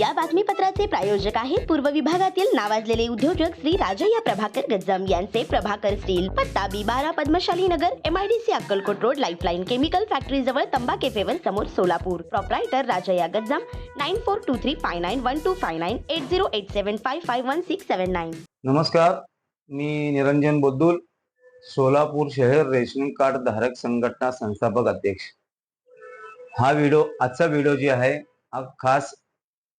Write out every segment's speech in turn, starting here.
या बातमीपत्राचे प्रायोजक आहेत पूर्व विभागातील नावाजलेले उद्योजक श्री राजय्या प्रभाकर गज्जम यांचे प्रभाकर स्टील पत्ता बी बारा Padmashali Nagar MIDC Akkalkot road Lifeline chemical factory जवळ तंबा केफेवर समोर Solapur. Proprietor Rajayya Gajjam nine four two three five nine one two five nine eight zero eight seven five five one six seven nine नमस्कार मी निरंजन बोद्दुल सोलापूर शहर rationing card धारक संघटना संस्थापक अध्यक्ष. हा व्हिडिओ आजचा व्हिडिओ जे आहे हा खास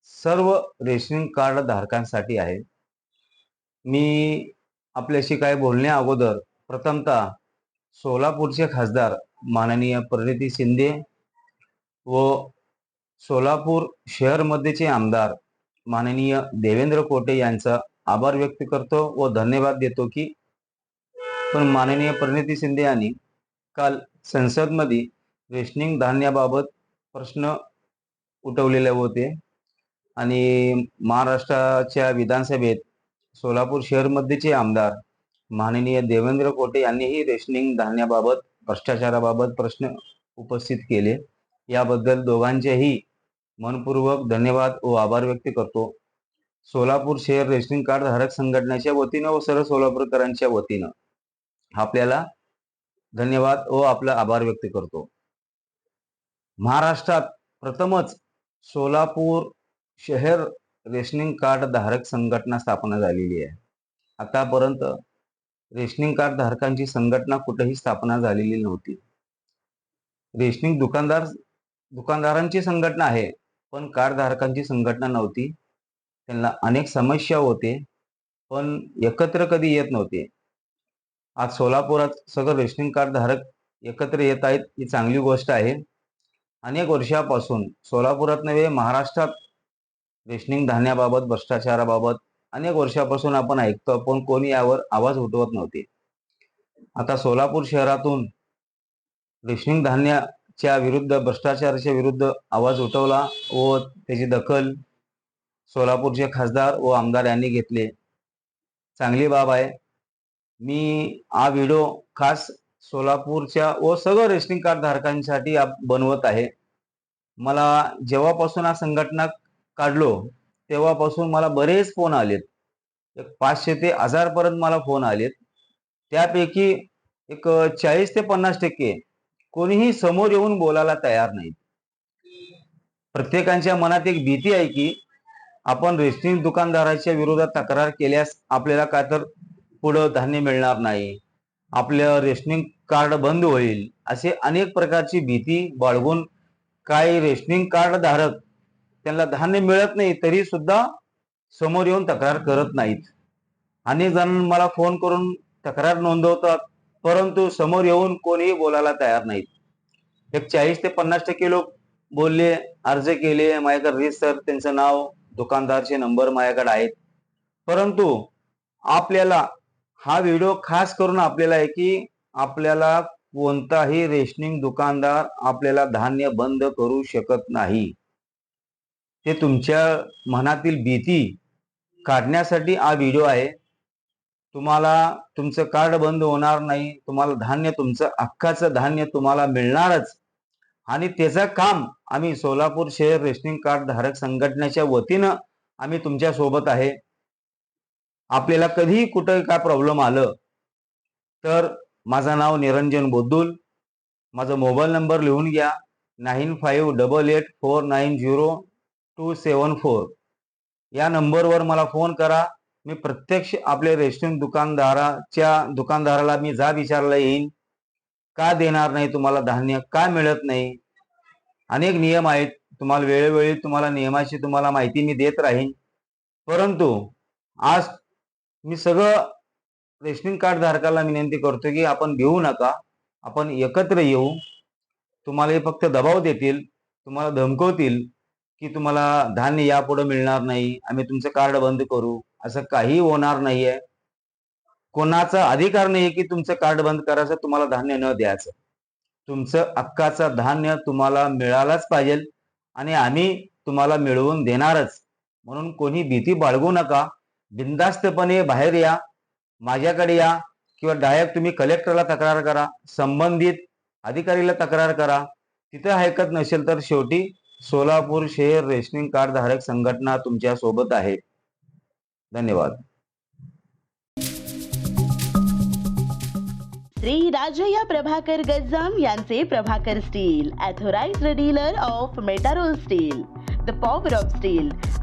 सर्व रेशनिंग कार्ड धारकांसाठी आहे. मी आपल्याशी काय बोलण्या अगोदर प्रथमतः सोलापूरचे खासदार माननीय प्रणिती शिंदे व सोलापूर शहरमध्येचे आमदार माननीय देवेंद्र कोटे यांचा आभार व्यक्त करतो व धन्यवाद देतो की पण माननीय प्रणिती शिंदे यांनी काल संसदमध्ये रेशनिंग धान्याबाबत प्रश्न उठवलेले होते. आणि महाराष्ट्राच्या विधानसभेत सोलापूर शहरमध्येचे आमदार माननीय देवेंद्र कोटे यांनीही रेशनिंग धान्याबाबत भ्रष्टाचाराबाबत प्रश्न उपस्थित केले. याबद्दल दोघांचेही मनपूर्वक धन्यवाद व आभार व्यक्त करतो. सोलापूर शहर रेशनिंग कार्ड धारक संघटनेच्या वतीनं व सर्व सोलापूरकरांच्या वतीनं आपल्याला धन्यवाद व आपला आभार व्यक्त करतो. महाराष्ट्रात प्रथमच सोलापूर शहर रेशनिंग कार्ड धारक संघटना स्थापना झालेली आहे. आतापर्यंत रेशनिंग कार्ड धारकांची संघटना कुठेही स्थापना झालेली नव्हती. रेशनिंग दुकानदार दुकानदारांची संघटना आहे पण कार्ड धारकांची संघटना नव्हती. त्यांना अनेक समस्या होते पण एकत्र कधी येत नव्हते. आज सोलापुरात सगळं रेशनिंग कार्ड धारक एकत्र येत आहेत ही चांगली गोष्ट आहे. अनेक वर्षापासून सोलापुरात नव्हे महाराष्ट्रात रेशनिंग धान्याबाबत भ्रष्टाचाराबाबत अनेक वर्षापासून आपण ऐकतो पण कोणी यावर आवाज उठवत नव्हते. आता सोलापूर शहरातून रेशनिंग धान्याच्या विरुद्ध भ्रष्टाचाराच्या विरुद्ध आवाज उठवला व त्याची दखल सोलापूरचे खासदार व आमदार यांनी घेतले. चांगली बाब आहे. मी हा व्हिडिओ खास सोलापूरच्या व सगळं रेशनिंग कार्ड धारकांसाठी बनवत आहे. मला जेव्हापासून हा संघटना काढलो तेव्हापासून मला बरेच फोन आलेत. एक पाचशे ते हजार पर्यंत मला फोन आलेत. त्यापैकी एक चाळीस ते पन्नास टक्के कोणीही समोर येऊन बोलायला तयार नाहीत. प्रत्येकाच्या मनात एक भीती आहे की आपण रेशनिंग दुकानदाराच्या विरोधात तक्रार केल्यास आपल्याला काय तर पुढं धान्य मिळणार नाही. आपलं रेशनिंग कार्ड बंद होईल. असे अनेक प्रकारची भीती बाळगून काही रेशनिंग कार्ड धारक त्यांना धान्य मिळत नाही तरी सुद्धा समोर येऊन तक्रार करत नाहीत. अनेक जण मला फोन करून तक्रार नोंदवतात परंतु समोर येऊन कोणीही बोलायला तयार नाहीत. एक चाळीस ते पन्नास टक्के लोक बोलले अर्ज केले माझ्याकडे रजिस्टर त्यांचं नाव दुकानदारचे नंबर माझ्याकडे आहेत. परंतु आपल्याला हा व्हिडिओ खास करून आपल्याला आहे की आपल्याला कोणताही रेशनिंग दुकानदार आपल्याला धान्य बंद करू शकत नाही. ते तुमच्या मनातील भीती काढण्यासाठी हा व्हिडिओ आहे. तुम्हाला तुमचं कार्ड बंद होणार नाही तुम्हाला धान्य तुमचं अख्खाचं धान्य तुम्हाला मिळणारच. आणि त्याचं काम आम्ही सोलापूर शहर रेशनिंग कार्ड धारक संघटनेच्या वतीनं आम्ही तुमच्यासोबत आहे. आपल्याला कधीही कुठं काय प्रॉब्लेम आलं तर माझं नाव निरंजन बोद्दुल. माझा मोबाईल नंबर लिहून घ्या. Nine five double eight four nine zero two seven four या नंबरवर मला फोन करा. मी प्रत्यक्ष आपले रेस्टॉरंट दुकानदाराच्या दुकानदाराला मी जा विचारला येईन. का देणार नाही तुम्हाला धान्य? का मिळत नाही? अनेक नियम आहेत. तुम्हाला वेळोवेळी तुम्हाला नियमाची तुम्हाला माहिती मी देत राहीन. परंतु आज मी सगळं रेशनिंग कार्ड धारकाला विनंती करतो की आपण घेऊ नका. आपण एकत्र येऊ. तुम्हाला हे फक्त दबाव देतील. तुम्हाला धमकवतील. की तुम्हाला धान्य यापुढे मिळणार नाही आम्ही तुमचं कार्ड बंद करू असं काही होणार नाहीये. कोणाचा अधिकार नाही की तुमचं कार्ड बंद करायचं तुम्हाला धान्य न द्यायचं. तुमचं हक्काचं धान्य तुम्हाला मिळालाच पाहिजे आणि आम्ही तुम्हाला मिळवून देणारच. म्हणून कोणी भीती बाळगू नका. बिनधास्तपणे बाहेर या माझ्याकडे या किंवा डायरेक्ट तुम्ही कलेक्टरला तक्रार करा संबंधित अधिकारीला तक्रार करा. तिथे ऐकत नसेल तर शेवटी सोलापूर शहर रेशनिंग कार्ड धारक संघटना तुमच्यासोबत आहे. धन्यवाद. श्री राजया प्रभाकर गज्जाम यांचे Prabhakar steel authorised dealer of Metarol steel the power of steel